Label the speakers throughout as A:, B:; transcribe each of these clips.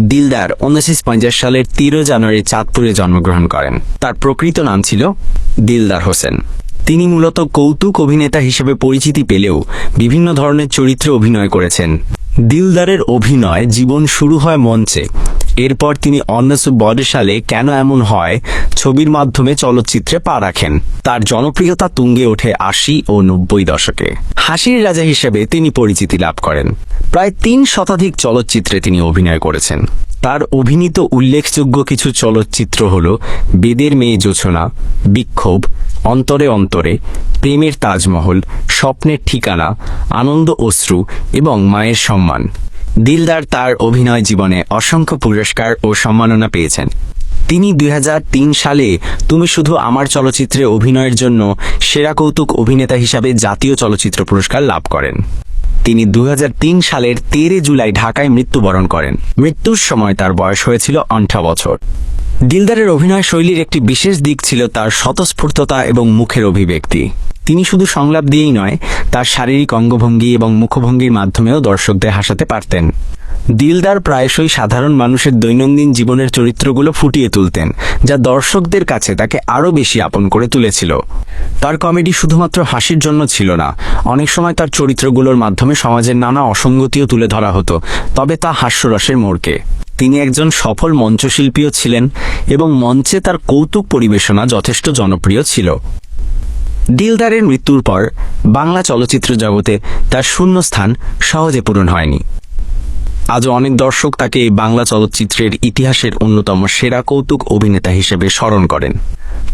A: দিলদার উনিশশো পঞ্চাশ সালের তেরো জানুয়ারি চাঁদপুরে জন্মগ্রহণ করেন। তার প্রকৃত নাম ছিল দিলদার হোসেন। তিনি মূলত কৌতুক অভিনেতা হিসেবে পরিচিতি পেলেও বিভিন্ন ধরনের চরিত্রে অভিনয় করেছেন। দিলদারের অভিনয় জীবন শুরু হয় মঞ্চে। এরপর তিনি অন্যসু সালে কেন এমন হয় ছবির মাধ্যমে চলচ্চিত্রে পা রাখেন। তার জনপ্রিয়তা তুঙ্গে ওঠে আশি ও নব্বই দশকে। হাসির রাজা হিসেবে তিনি পরিচিতি লাভ করেন। প্রায় তিন শতাধিক চলচ্চিত্রে তিনি অভিনয় করেছেন। তার অভিনীত উল্লেখযোগ্য কিছু চলচ্চিত্র হল বেদের মেয়ে জোছনা, বিক্ষোভ, অন্তরে অন্তরে, প্রেমের তাজমহল, স্বপ্নের ঠিকানা, আনন্দ অশ্রু এবং মায়ের সম্মান। দিলদার তার অভিনয় জীবনে অসংখ্য পুরস্কার ও সম্মাননা পেয়েছেন। তিনি দুই হাজার তিন সালে তুমি শুধু আমার চলচ্চিত্রে অভিনয়ের জন্য সেরা কৌতুক অভিনেতা হিসাবে জাতীয় চলচ্চিত্র পুরস্কার লাভ করেন। তিনি দু হাজার তিন সালের তেরে জুলাই ঢাকায় মৃত্যুবরণ করেন। মৃত্যুর সময় তার বয়স হয়েছিল আন্ঠা বছর। দিলদারের অভিনয় শৈলীর একটি বিশেষ দিক ছিল তার স্বতঃস্ফূর্ততা এবং মুখের অভিব্যক্তি। তিনি শুধু সংলাপ দিয়েই নয়, তার শারীরিক অঙ্গভঙ্গি এবং মুখভঙ্গির মাধ্যমেও দর্শকদের হাসাতে পারতেন। দিলদার প্রায়শই সাধারণ মানুষের দৈনন্দিন জীবনের চরিত্রগুলো ফুটিয়ে তুলতেন, যা দর্শকদের কাছে তাকে আরও বেশি আপন করে তুলেছিল। তার কমেডি শুধুমাত্র হাসির জন্য ছিল না, অনেক সময় তার চরিত্রগুলোর মাধ্যমে সমাজের নানা অসঙ্গতিও তুলে ধরা হতো, তবে তা হাস্যরসের মোড়কে। তিনি একজন সফল মঞ্চশিল্পীও ছিলেন এবং মঞ্চে তার কৌতুক পরিবেশনা যথেষ্ট জনপ্রিয় ছিল। দিলদারের মৃত্যুর পর বাংলা চলচ্চিত্র জগতে তার শূন্যস্থান সহজে পূরণ হয়নি। আজও অনেক দর্শক তাকে বাংলা চলচ্চিত্রের ইতিহাসের অন্যতম সেরা কৌতুক অভিনেতা হিসেবে স্মরণ করেন।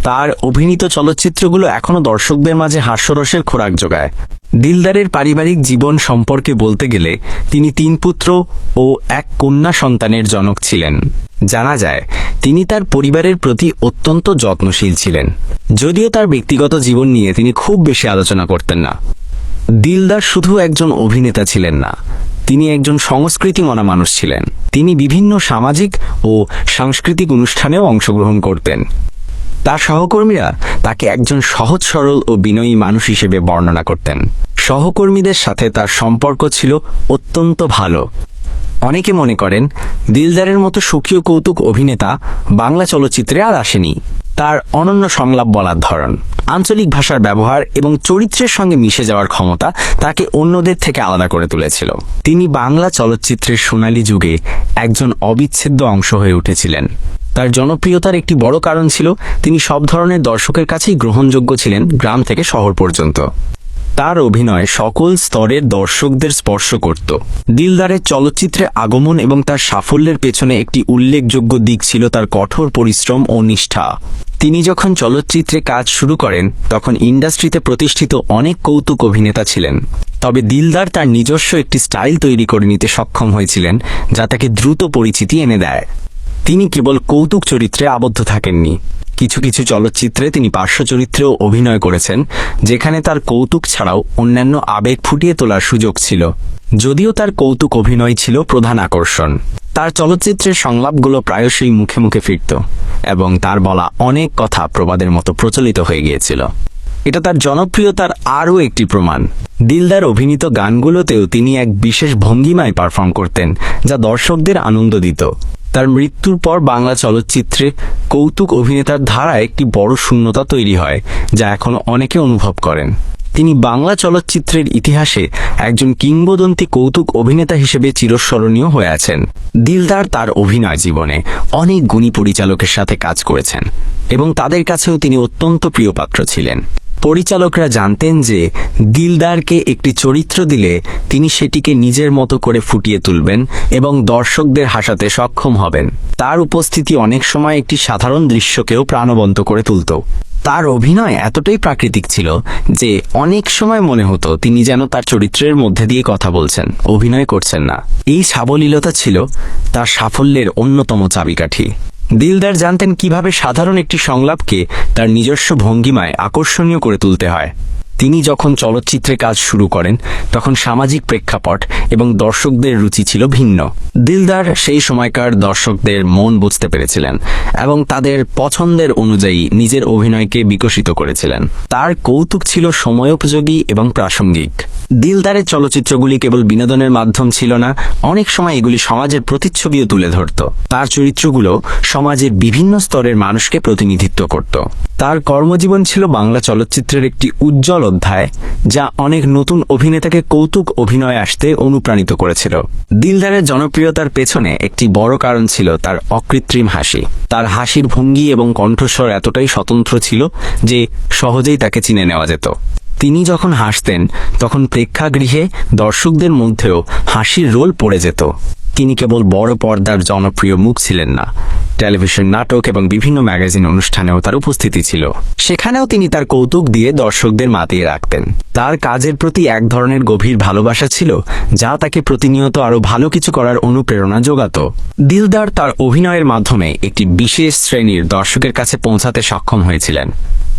A: তার অভিনীত চলচ্চিত্রগুলো এখনও দর্শকদের মাঝে হাস্যরসের খোরাক যোগায়। দিলদারের পারিবারিক জীবন সম্পর্কে বলতে গেলে, তিনি তিন পুত্র ও এক কন্যা সন্তানের জনক ছিলেন। জানা যায়, তিনি তার পরিবারের প্রতি অত্যন্ত যত্নশীল ছিলেন। যদিও তার ব্যক্তিগত জীবন নিয়ে তিনি খুব বেশি আলোচনা করতেন না। দিলদার শুধু একজন অভিনেতা ছিলেন না, তিনি একজন সংস্কৃতি মনা মানুষ ছিলেন। তিনি বিভিন্ন সামাজিক ও সাংস্কৃতিক অনুষ্ঠানেও অংশগ্রহণ করতেন। তার সহকর্মীরা তাকে একজন সহজ, সরল ও বিনয়ী মানুষ হিসেবে বর্ণনা করতেন। সহকর্মীদের সাথে তার সম্পর্ক ছিল অত্যন্ত ভালো। অনেকে মনে করেন, দিলদারের মতো সুখীয় কৌতুক অভিনেতা বাংলা চলচ্চিত্রে আর আসেনি। তার অনন্য সংলাপ বলার ধরন, আঞ্চলিক ভাষার ব্যবহার এবং চরিত্রের সঙ্গে মিশে যাওয়ার ক্ষমতা তাকে অন্যদের থেকে আলাদা করে তুলেছিল। তিনি বাংলা চলচ্চিত্রের সোনালী যুগে একজন অবিচ্ছেদ্য অংশ হয়ে উঠেছিলেন। তার জনপ্রিয়তার একটি বড় কারণ ছিল তিনি সব ধরনের দর্শকের কাছেই গ্রহণযোগ্য ছিলেন গ্রাম থেকে শহর পর্যন্ত। তার অভিনয় সকল স্তরের দর্শকদের স্পর্শ করত। দিলদারের চলচ্চিত্রে আগমন এবং তার সাফল্যের পেছনে একটি উল্লেখযোগ্য দিক ছিল তার কঠোর পরিশ্রম ও নিষ্ঠা। তিনি যখন চলচ্চিত্রে কাজ শুরু করেন, তখন ইন্ডাস্ট্রিতে প্রতিষ্ঠিত অনেক কৌতুক অভিনেতা ছিলেন। তবে দিলদার তার নিজস্ব একটি স্টাইল তৈরি করে নিতে সক্ষম হয়েছিলেন, যা তাকে দ্রুত পরিচিতি এনে দেয়। তিনি কেবল কৌতুক চরিত্রে আবদ্ধ থাকেননি। কিছু কিছু চলচ্চিত্রে তিনি পার্শ্ব চরিত্রেও অভিনয় করেছেন, যেখানে তার কৌতুক ছাড়াও অন্যান্য আবেগ ফুটিয়ে তোলার সুযোগ ছিল। যদিও তার কৌতুক অভিনয় ছিল প্রধান আকর্ষণ। তার চলচ্চিত্রের সংলাপগুলো প্রায়শই মুখে মুখে ফিরত এবং তার বলা অনেক কথা প্রবাদের মতো প্রচলিত হয়ে গিয়েছিল। এটা তার জনপ্রিয়তার আরও একটি প্রমাণ। দিলদার অভিনীত গানগুলোতেও তিনি এক বিশেষ ভঙ্গিমায় পারফর্ম করতেন, যা দর্শকদের আনন্দ দিত। তার মৃত্যুর পর বাংলা চলচ্চিত্রে কৌতুক অভিনেতার ধারায় একটি বড় শূন্যতা তৈরি হয়, যা এখনও অনেকে অনুভব করেন। তিনি বাংলা চলচ্চিত্রের ইতিহাসে একজন কিংবদন্তি কৌতুক অভিনেতা হিসেবে চিরস্মরণীয় হয়ে আছেন। দিলদার তার অভিনয় জীবনে অনেক গুণী পরিচালকের সাথে কাজ করেছেন এবং তাদের কাছেও তিনি অত্যন্ত প্রিয় পাত্র ছিলেন। পরিচালকরা জানতেন যে দিলদারকে একটি চরিত্র দিলে তিনি সেটিকে নিজের মতো করে ফুটিয়ে তুলবেন এবং দর্শকদের হাসাতে সক্ষম হবেন। তার উপস্থিতি অনেক সময় একটি সাধারণ দৃশ্যকেও প্রাণবন্ত করে তুলত। তার অভিনয় এতটাই প্রাকৃতিক ছিল যে অনেক সময় মনে হতো তিনি যেন তার চরিত্রের মধ্যে দিয়ে কথা বলছেন, অভিনয় করছেন না। এই সাবলীলতা ছিল তার সাফল্যের অন্যতম চাবিকাঠি। দিলদার জানতেন কীভাবে সাধারণ একটি সংলাপকে তার নিজস্ব ভঙ্গিমায় আকর্ষণীয় করে তুলতে হয়। তিনি যখন চলচ্চিত্রে কাজ শুরু করেন, তখন সামাজিক প্রেক্ষাপট এবং দর্শকদের রুচি ছিল ভিন্ন। দিলদার সেই সময়কার দর্শকদের মন বুঝতে পেরেছিলেন এবং তাদের পছন্দের অনুযায়ী নিজের অভিনয়কে বিকশিত করেছিলেন। তার কৌতুক ছিল সময়োপযোগী এবং প্রাসঙ্গিক। দিলদারের চলচ্চিত্রগুলি কেবল বিনোদনের মাধ্যম ছিল না, অনেক সময় এগুলি সমাজের প্রতিচ্ছবিও তুলে ধরত। তার চরিত্রগুলো সমাজের বিভিন্ন স্তরের মানুষকে প্রতিনিধিত্ব করত। তার কর্মজীবন ছিল বাংলা চলচ্চিত্রের একটি উজ্জ্বল অধ্যায় যা অনেক নতুন অভিনেতাকে কৌতুক অভিনয় আসতে অনুপ্রাণিত করেছিল। দিলদারের জনপ্রিয়তার পেছনে একটি বড় কারণ ছিল তার অকৃত্রিম হাসি। তার হাসির ভঙ্গি এবং কণ্ঠস্বর এতটাই স্বতন্ত্র ছিল যে সহজেই তাকে চিনে নেওয়া যেত। তিনি যখন হাসতেন, তখন প্রেক্ষাগৃহে দর্শকদের মধ্যেও হাসির রোল পড়ে যেত। তিনি কেবল বড় পর্দার জনপ্রিয় মুখ ছিলেন না টেলিভিশন নাটক এবং বিভিন্ন ম্যাগাজিন অনুষ্ঠানেও তার উপস্থিতি ছিল। সেখানেও তিনি তার কৌতুক দিয়ে দর্শকদের মাতিয়ে রাখতেন। তার কাজের প্রতি এক ধরনের গভীর ভালোবাসা ছিল, যা তাকে প্রতিনিয়ত আরও ভালো কিছু করার অনুপ্রেরণা যোগাত। দিলদার তার অভিনয়ের মাধ্যমে একটি বিশেষ শ্রেণির দর্শকের কাছে পৌঁছাতে সক্ষম হয়েছিলেন।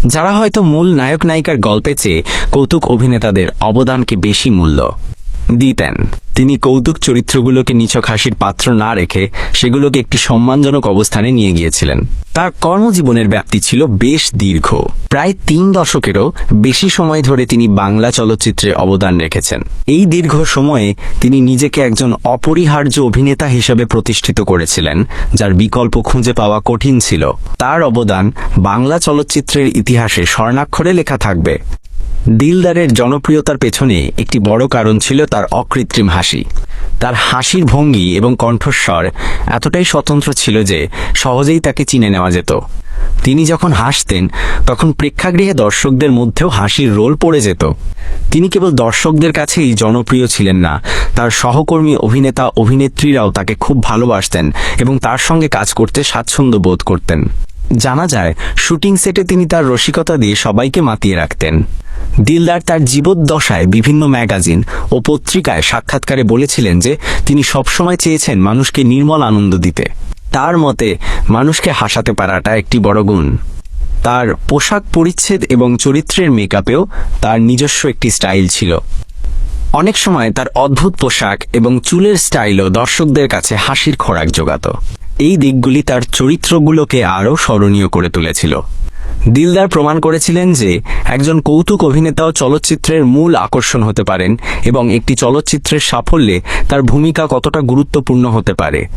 A: যারা হয়তো মূল নায়ক নায়িকার গল্পে চেয়ে কৌতুক অভিনেতাদের অবদানকে বেশি মূল্য। দিতেন। তিনি কৌতুক চরিত্রগুলোকে নিছক হাসির পাত্র না রেখে সেগুলোকে একটি সম্মানজনক অবস্থানে নিয়ে গিয়েছিলেন। তার কর্মজীবনের ব্যাপ্তি ছিল বেশ দীর্ঘ। প্রায় তিন দশকেরও বেশি সময় ধরে তিনি বাংলা চলচ্চিত্রে অবদান রেখেছেন। এই দীর্ঘ সময়ে তিনি নিজেকে একজন অপরিহার্য অভিনেতা হিসেবে প্রতিষ্ঠিত করেছিলেন, যার বিকল্প খুঁজে পাওয়া কঠিন ছিল। তার অবদান বাংলা চলচ্চিত্রের ইতিহাসে স্বর্ণাক্ষরে লেখা থাকবে। দিলদারের জনপ্রিয়তার পেছনে একটি বড় কারণ ছিল তার অকৃত্রিম হাসি। তার হাসির ভঙ্গি এবং কণ্ঠস্বর এতটাই স্বতন্ত্র ছিল যে সহজেই তাকে চিনে নেওয়া যেত। তিনি যখন হাসতেন, তখন প্রেক্ষাগৃহে দর্শকদের মধ্যেও হাসির রোল পড়ে যেত। তিনি কেবল দর্শকদের কাছেই জনপ্রিয় ছিলেন না, তার সহকর্মী, অভিনেতা, অভিনেত্রীরাও তাকে খুব ভালোবাসতেন এবং তার সঙ্গে কাজ করতে স্বাচ্ছন্দ্য বোধ করতেন। জানা যায়, শুটিং সেটে তিনি তার রসিকতা দিয়ে সবাইকে মাতিয়ে রাখতেন। দিলদার তার জীবদ্দশায় বিভিন্ন ম্যাগাজিন ও পত্রিকায় সাক্ষাৎকারে বলেছিলেন যে তিনি সবসময় চেয়েছেন মানুষকে নির্মল আনন্দ দিতে। তার মতে, মানুষকে হাসাতে পারাটা একটি বড় গুণ। তার পোশাক পরিচ্ছেদ এবং চরিত্রের মেকআপেও তার নিজস্ব একটি স্টাইল ছিল। অনেক সময় তার অদ্ভুত পোশাক এবং চুলের স্টাইলও দর্শকদের কাছে হাসির খোরাক জোগাত। এই দিকগুলি তার চরিত্রগুলোকে আরও স্মরণীয় করে তুলেছিল। দিলদার প্রমাণ করেছিলেন যে একজন কৌতুক অভিনেতাও চলচ্চিত্রের মূল আকর্ষণ হতে পারেন এবং একটি চলচ্চিত্রের সাফল্যে তার ভূমিকা কতটা গুরুত্বপূর্ণ হতে পারে।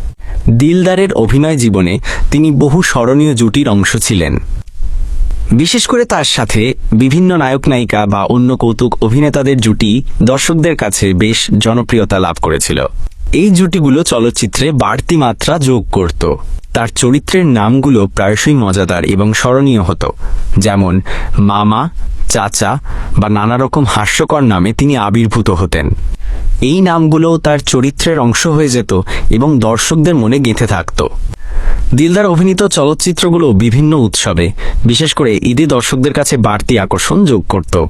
A: দিলদারের অভিনয় জীবনে তিনি বহু স্মরণীয় জুটির অংশ ছিলেন। বিশেষ করে তার সাথে বিভিন্ন নায়ক নায়িকা বা অন্য কৌতুক অভিনেতাদের জুটি দর্শকদের কাছে বেশ জনপ্রিয়তা লাভ করেছিল। এই জুটিগুলো চলচ্চিত্রে বাড়তি মাত্রা যোগ করত। তার চরিত্রের নামগুলো প্রায়শই মজাদার এবং স্মরণীয় হতো। যেমন, মামা, চাচা বা নানা রকম হাস্যকর নামে তিনি আবির্ভূত হতেন। এই নামগুলোও তার চরিত্রের অংশ হয়ে যেত এবং দর্শকদের মনে গেঁথে থাকত। দিলদার অভিনীত চলচ্চিত্রগুলো বিভিন্ন উৎসবে, বিশেষ করে ঈদে দর্শকদের কাছে বাড়তি আকর্ষণ যোগ করত।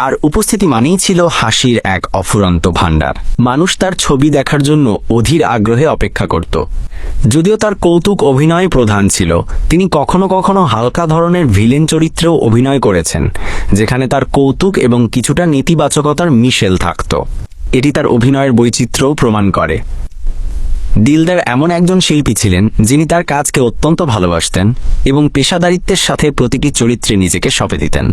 A: তার উপস্থিতি মানেই ছিল হাসির এক অফুরন্ত ভাণ্ডার। মানুষ তার ছবি দেখার জন্য অধীর আগ্রহে অপেক্ষা করত। যদিও তার কৌতুক অভিনয় প্রধান ছিল, তিনি কখনো কখনো হালকা ধরনের ভিলেন চরিত্রেও অভিনয় করেছেন, যেখানে তার কৌতুক এবং কিছুটা নেতিবাচকতার মিশেল থাকত। এটি তার অভিনয়ের বৈচিত্র্যও প্রমাণ করে। দিলদার এমন একজন শিল্পী ছিলেন, যিনি তার কাজকে অত্যন্ত ভালোবাসতেন এবং পেশাদারিত্বের সাথে প্রতিটি চরিত্রে নিজেকে সঁপে দিতেন।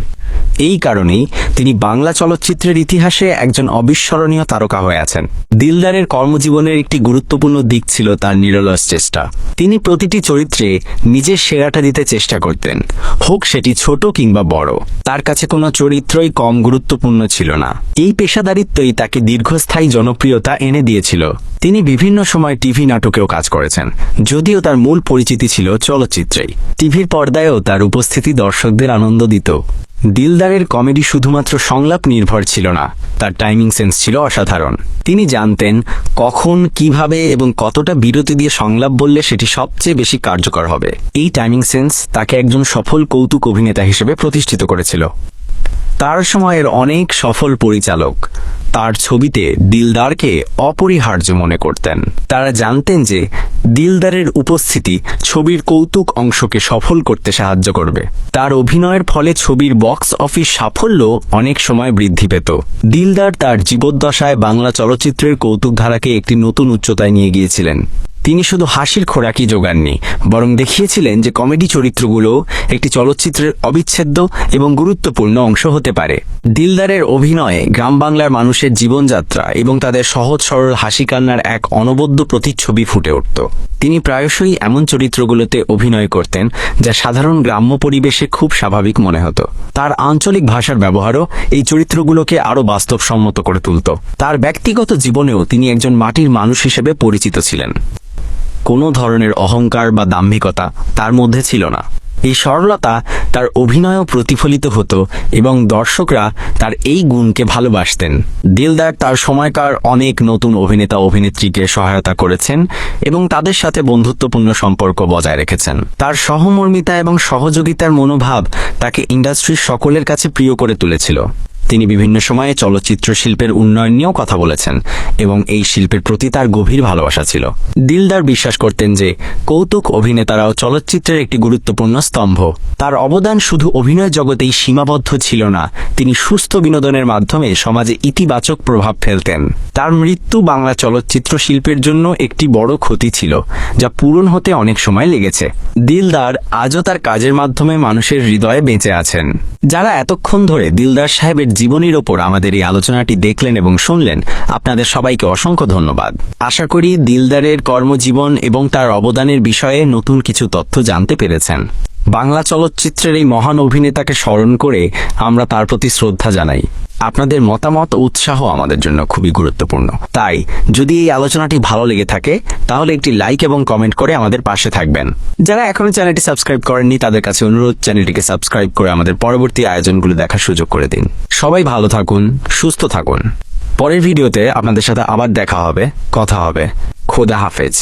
A: এই কারণেই তিনি বাংলা চলচ্চিত্রের ইতিহাসে একজন অবিস্মরণীয় তারকা হয়ে আছেন। দিলদারের কর্মজীবনের একটি গুরুত্বপূর্ণ দিক ছিল তার নিরলস চেষ্টা। তিনি প্রতিটি চরিত্রে নিজের সেরাটা দিতে চেষ্টা করতেন। হোক সেটি ছোট কিংবা বড়, তার কাছে কোনো চরিত্রই কম গুরুত্বপূর্ণ ছিল না। এই পেশাদারিত্বই তাকে দীর্ঘস্থায়ী জনপ্রিয়তা এনে দিয়েছিল। তিনি বিভিন্ন সময় টিভি নাটকেও কাজ করেছেন, যদিও তার মূল পরিচিতি ছিল চলচ্চিত্রেই। টিভির পর্দায়ও তার উপস্থিতি দর্শকদের আনন্দ দিত। দিলদারের কমেডি শুধুমাত্র সংলাপ নির্ভর ছিল না, তার টাইমিং সেন্স ছিল অসাধারণ। তিনি জানতেন কখন, কীভাবে এবং কতটা বিরতি দিয়ে সংলাপ বললে সেটি সবচেয়ে বেশি কার্যকর হবে। এই টাইমিং সেন্স তাকে একজন সফল কৌতুক অভিনেতা হিসেবে প্রতিষ্ঠিত করেছিল। তার সময়ের অনেক সফল পরিচালক তার ছবিতে দিলদারকে অপরিহার্য মনে করতেন। তারা জানতেন যে দিলদারের উপস্থিতি ছবির কৌতুক অংশকে সফল করতে সাহায্য করবে। তার অভিনয়ের ফলে ছবির বক্স অফিস সাফল্য অনেক সময় বৃদ্ধি পেত। দিলদার তার জীবদ্দশায় বাংলা চলচ্চিত্রের কৌতুক ধারাকে একটি নতুন উচ্চতায় নিয়ে গিয়েছিলেন। তিনি শুধু হাসির খোরাকই যোগাননি, বরং দেখিয়েছিলেন যে কমেডি চরিত্রগুলো একটি চলচ্চিত্রের অবিচ্ছেদ্য এবং গুরুত্বপূর্ণ অংশ হতে পারে। দিলদারের অভিনয়ে গ্রাম বাংলার মানুষের জীবনযাত্রা এবং তাদের সহজ সরল হাসি কান্নার এক অনবদ্য প্রতিচ্ছবি ফুটে উঠত। তিনি প্রায়শই এমন চরিত্রগুলোতে অভিনয় করতেন যা সাধারণ গ্রাম্য পরিবেশে খুব স্বাভাবিক মনে হতো। তার আঞ্চলিক ভাষার ব্যবহারও এই চরিত্রগুলোকে আরও বাস্তবসম্মত করে তুলত। তার ব্যক্তিগত জীবনেও তিনি একজন মাটির মানুষ হিসেবে পরিচিত ছিলেন। কোনো ধরনের অহংকার বা দাম্ভিকতা তার মধ্যে ছিল না। এই সরলতা তার অভিনয়ও প্রতিফলিত হতো এবং দর্শকরা তার এই গুণকে ভালোবাসতেন। দিলদার তার সময়কার অনেক নতুন অভিনেতা, অভিনেত্রীকে সহায়তা করেছেন এবং তাদের সাথে বন্ধুত্বপূর্ণ সম্পর্ক বজায় রেখেছেন। তার সহমর্মিতা এবং সহযোগিতার মনোভাব তাকে ইন্ডাস্ট্রির সকলের কাছে প্রিয় করে তুলেছিল। তিনি বিভিন্ন সময়ে চলচ্চিত্র শিল্পের উন্নয়ন নিয়েও কথা বলেছেন, এবং এই শিল্পের প্রতি তার গভীর ভালোবাসা ছিল। দিলদার বিশ্বাস করতেন যে, কৌতুক অভিনেতারাও চলচ্চিত্রের একটি গুরুত্বপূর্ণ স্তম্ভ। তার অবদান শুধু অভিনয় জগতেই সীমাবদ্ধ ছিল না, তিনি সুস্থ বিনোদনের মাধ্যমে সমাজে ইতিবাচক প্রভাব ফেলতেন। তার মৃত্যু বাংলা চলচ্চিত্র শিল্পের জন্য একটি বড় ক্ষতি ছিল, যা পূরণ হতে অনেক সময় লেগেছে। দিলদার আজও তার কাজের মাধ্যমে মানুষের হৃদয়ে বেঁচে আছেন। যারা এতক্ষণ ধরে দিলদার সাহেবের জীবনীর ওপর আমাদের এই আলোচনাটি দেখলেন এবং শুনলেন, আপনাদের সবাইকে অসংখ্য ধন্যবাদ। আশা করি দিলদারের কর্মজীবন এবং তার অবদানের বিষয়ে নতুন কিছু তথ্য জানতে পেরেছেন। বাংলা চলচ্চিত্রের এই মহান অভিনেতাকে স্মরণ করে আমরা তার প্রতি শ্রদ্ধা জানাই। আপনাদের মতামত ও উৎসাহ আমাদের জন্য খুবই গুরুত্বপূর্ণ। তাই, যদি এই আলোচনাটি ভালো লেগে থাকে, তাহলে একটি লাইক এবং কমেন্ট করে আমাদের পাশে থাকবেন। যারা এখনও চ্যানেলটি সাবস্ক্রাইব করেননি, তাদের কাছে অনুরোধ, চ্যানেলটিকে সাবস্ক্রাইব করে আমাদের পরবর্তী আয়োজনগুলো দেখার সুযোগ করে দিন। সবাই ভালো থাকুন, সুস্থ থাকুন। পরের ভিডিওতে আপনাদের সাথে আবার দেখা হবে, কথা হবে। খোদা হাফেজ।